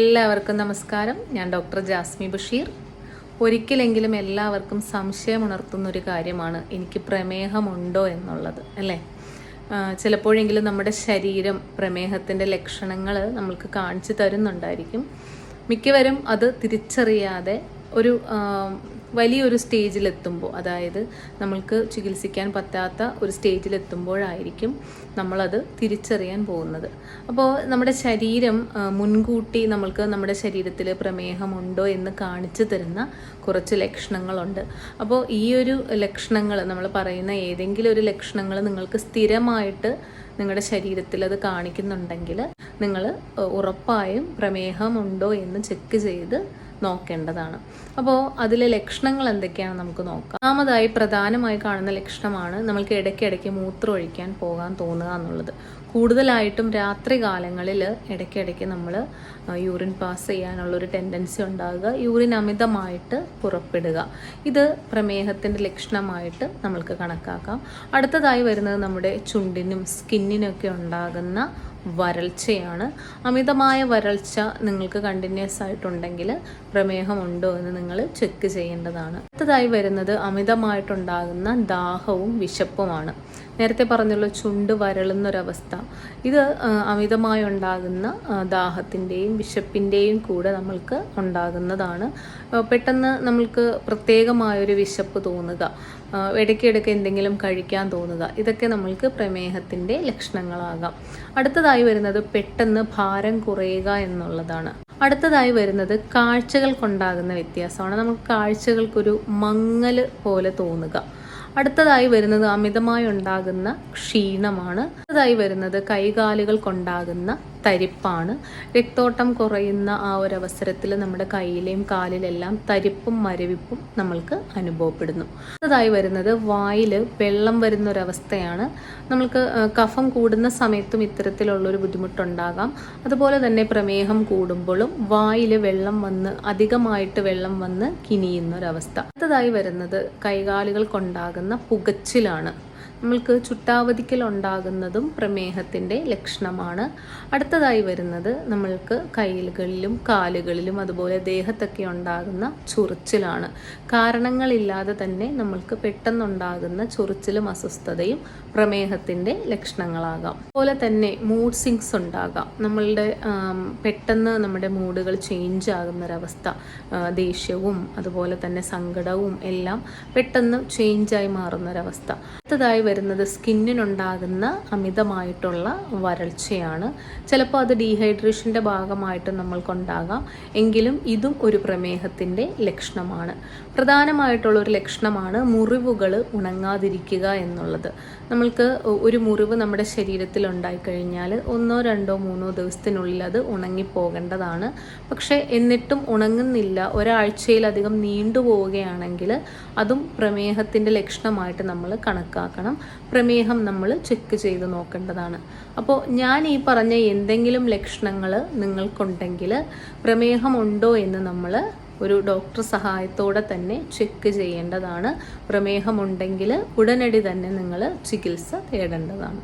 എല്ലാവർക്കും നമസ്കാരം. ഞാൻ ഡോക്ടർ ജാസ്മി ബഷീർ. ഒരിക്കലെങ്കിലും എല്ലാവർക്കും സംശയമുണർത്തുന്ന ഒരു കാര്യമാണ് എനിക്ക് പ്രമേഹമുണ്ടോ എന്നുള്ളത് അല്ലേ? ചിലപ്പോഴെങ്കിലും നമ്മുടെ ശരീരം പ്രമേഹത്തിന്റെ ലക്ഷണങ്ങൾ നമ്മൾക്ക് കാണിച്ചു തരുന്നുണ്ടായിരിക്കും. മിക്കവരും അത് തിരിച്ചറിയാതെ ഒരു വലിയൊരു സ്റ്റേജിലെത്തുമ്പോൾ അതായത് നമ്മൾക്ക് ചികിത്സിക്കാൻ പറ്റാത്ത ഒരു സ്റ്റേജിലെത്തുമ്പോഴായിരിക്കും നമ്മളത് തിരിച്ചറിയാൻ പോകുന്നത്. അപ്പോൾ നമ്മുടെ ശരീരം മുൻകൂട്ടി നമ്മൾക്ക് നമ്മുടെ ശരീരത്തിൽ പ്രമേഹമുണ്ടോ എന്ന് കാണിച്ചു തരുന്ന കുറച്ച് ലക്ഷണങ്ങളുണ്ട്. അപ്പോൾ ഈ ഒരു ലക്ഷണങ്ങൾ നമ്മൾ പറയുന്ന ഏതെങ്കിലും ഒരു ലക്ഷണങ്ങൾ നിങ്ങൾക്ക് സ്ഥിരമായിട്ട് നിങ്ങളുടെ ശരീരത്തിൽ അത് കാണിക്കുന്നുണ്ടെങ്കിൽ നിങ്ങൾ ഉറപ്പായും പ്രമേഹമുണ്ടോ എന്ന് ചെക്ക് ചെയ്ത് നോക്കേണ്ടതാണ്. അപ്പോൾ അതിലെ ലക്ഷണങ്ങൾ എന്തൊക്കെയാണ് നമുക്ക് നോക്കാം. ഒന്നാമതായി പ്രധാനമായി കാണുന്ന ലക്ഷണമാണ് നമ്മൾക്ക് ഇടയ്ക്കിടയ്ക്ക് മൂത്രം ഒഴിക്കാൻ പോകാൻ തോന്നുക എന്നുള്ളത്. കൂടുതലായിട്ടും രാത്രി കാലങ്ങളിൽ ഇടയ്ക്കിടയ്ക്ക് നമ്മൾ യൂറിൻ പാസ് ചെയ്യാനുള്ളൊരു ടെൻഡൻസി ഉണ്ടാകുക യൂറിൻ അമിതമായിട്ട് പുറപ്പെടുക. ഇത് പ്രമേഹത്തിന്റെ ലക്ഷണമായിട്ട് നമ്മൾക്ക് കണക്കാക്കാം. അടുത്തതായി വരുന്നത് നമ്മുടെ ചുണ്ടിനും സ്കിന്നിനൊക്കെ ഉണ്ടാകുന്ന വരൾച്ചയാണ്. അമിതമായ വരൾച്ച നിങ്ങൾക്ക് കണ്ടിന്യൂസ് ആയിട്ടുണ്ടെങ്കിൽ പ്രമേഹമുണ്ടോ എന്ന് നിങ്ങൾ ചെക്ക് ചെയ്യേണ്ടതാണ്. അടുത്തതായി വരുന്നത് അമിതമായിട്ടുണ്ടാകുന്ന ദാഹവും വിശപ്പുമാണ്. നേരത്തെ പറഞ്ഞുള്ള ചുണ്ട് വരളുന്നൊരവസ്ഥ. ഇത് അമിതമായി ഉണ്ടാകുന്ന ദാഹത്തിന്റെയും വിശപ്പിന്റെയും കൂടെ നമ്മൾക്ക് ഉണ്ടാകുന്നതാണ്. പെട്ടെന്ന് നമ്മൾക്ക് പ്രത്യേകമായൊരു വിശപ്പ് തോന്നുക. ഇടയ്ക്കിടയ്ക്ക് എന്തെങ്കിലും കഴിക്കാൻ തോന്നുക. ഇതൊക്കെ നമ്മൾക്ക് പ്രമേഹത്തിന്റെ ലക്ഷണങ്ങളാകാം. അടുത്തതായി വരുന്നത് പെട്ടെന്ന് ഭാരം കുറയുക എന്നുള്ളതാണ്. അടുത്തതായി വരുന്നത് കാഴ്ചകൾക്കുണ്ടാകുന്ന വ്യത്യാസമാണ്. നമുക്ക് കാഴ്ചകൾക്കൊരു മങ്ങൽ പോലെ തോന്നുക. അടുത്തതായി വരുന്നത് അമിതമായി ഉണ്ടാകുന്ന ക്ഷീണമാണ്. അടുത്തതായി വരുന്നത് കൈകാലുകൾക്കുണ്ടാകുന്ന തരിപ്പാണ്. രക്തോട്ടം കുറയുന്ന ആ ഒരു അവസരത്തിൽ നമ്മുടെ കയ്യിലെയും കാലിലെല്ലാം തരിപ്പും മരവിപ്പും നമ്മൾക്ക് അനുഭവപ്പെടുന്നു. അടുത്തതായി വരുന്നത് വായിൽ വെള്ളം വരുന്ന ഒരവസ്ഥയാണ് നമ്മൾക്ക് കഫം കൂടുന്ന സമയത്തും ഇത്തരത്തിലുള്ളൊരു ബുദ്ധിമുട്ടുണ്ടാകാം. അതുപോലെ തന്നെ പ്രമേഹം കൂടുമ്പോഴും വായിൽ വെള്ളം വന്ന് അധികമായിട്ട് വെള്ളം വന്ന് കിനിയുന്ന ഒരവസ്ഥ അടുത്തതായി വരുന്നത് കൈകാലുകൾക്കുണ്ടാകുന്ന പുകച്ചിലാണ്. നമ്മൾക്ക് ചുട്ടാവതിക്കൽ ഉണ്ടാകുന്നതും പ്രമേഹത്തിന്റെ ലക്ഷണമാണ്. അടുത്തതായി വരുന്നത് നമ്മൾക്ക് കൈകളിലും കാലുകളിലും അതുപോലെ ദേഹത്തൊക്കെ ഉണ്ടാകുന്ന ചൊറിച്ചിലാണ്. കാരണങ്ങളില്ലാതെ തന്നെ നമ്മൾക്ക് പെട്ടെന്നുണ്ടാകുന്ന ചൊറിച്ചിലും അസ്വസ്ഥതയും പ്രമേഹത്തിന്റെ ലക്ഷണങ്ങളാകാം. അതുപോലെ തന്നെ മൂഡ് സിങ്സ് ഉണ്ടാകാം. നമ്മളുടെ പെട്ടെന്ന് നമ്മുടെ മൂഡുകൾ ചേഞ്ച് ആകുന്നൊരവസ്ഥ ദേഷ്യവും അതുപോലെ തന്നെ സങ്കടവും എല്ലാം പെട്ടെന്ന് ചേഞ്ചായി മാറുന്നൊരവസ്ഥ. അടുത്തതായി വരുന്നത് സ്കിന്നിനുണ്ടാകുന്ന അമിതമായിട്ടുള്ള വരൾച്ചയാണ്. ചിലപ്പോൾ അത് ഡീഹൈഡ്രേഷന്റെ ഭാഗമായിട്ട് നമ്മൾക്കുണ്ടാകാം. എങ്കിലും ഇതും ഒരു പ്രമേഹത്തിന്റെ ലക്ഷണമാണ്. പ്രധാനമായിട്ടുള്ള ഒരു ലക്ഷണമാണ് മുറിവുകൾ ഉണങ്ങാതിരിക്കുക എന്നുള്ളത്. നമ്മൾക്ക് ഒരു മുറിവ് നമ്മുടെ ശരീരത്തിൽ ഉണ്ടായിക്കഴിഞ്ഞാൽ ഒന്നോ രണ്ടോ മൂന്നോ ദിവസത്തിനുള്ളിൽ അത് ഉണങ്ങിപ്പോകേണ്ടതാണ്. പക്ഷേ എന്നിട്ടും ഉണങ്ങുന്നില്ല. ഒരാഴ്ചയിലധികം നീണ്ടുപോവുകയാണെങ്കിൽ അതും പ്രമേഹത്തിന്റെ ലക്ഷണമായിട്ട് നമ്മൾ കണക്കാക്കണം. പ്രമേഹം നമ്മൾ ചെക്ക് ചെയ്ത് നോക്കേണ്ടതാണ്. അപ്പോൾ ഞാൻ ഈ പറഞ്ഞ എന്തെങ്കിലും ലക്ഷണങ്ങൾ നിങ്ങൾക്കുണ്ടെങ്കിൽ പ്രമേഹമുണ്ടോ എന്ന് നമ്മൾ ഒരു ഡോക്ടർ സഹായത്തോടെ തന്നെ ചെക്ക് ചെയ്യേണ്ടതാണ്. പ്രമേഹമുണ്ടെങ്കിൽ ഉടനടി തന്നെ നിങ്ങൾ ചികിത്സ തേടേണ്ടതാണ്.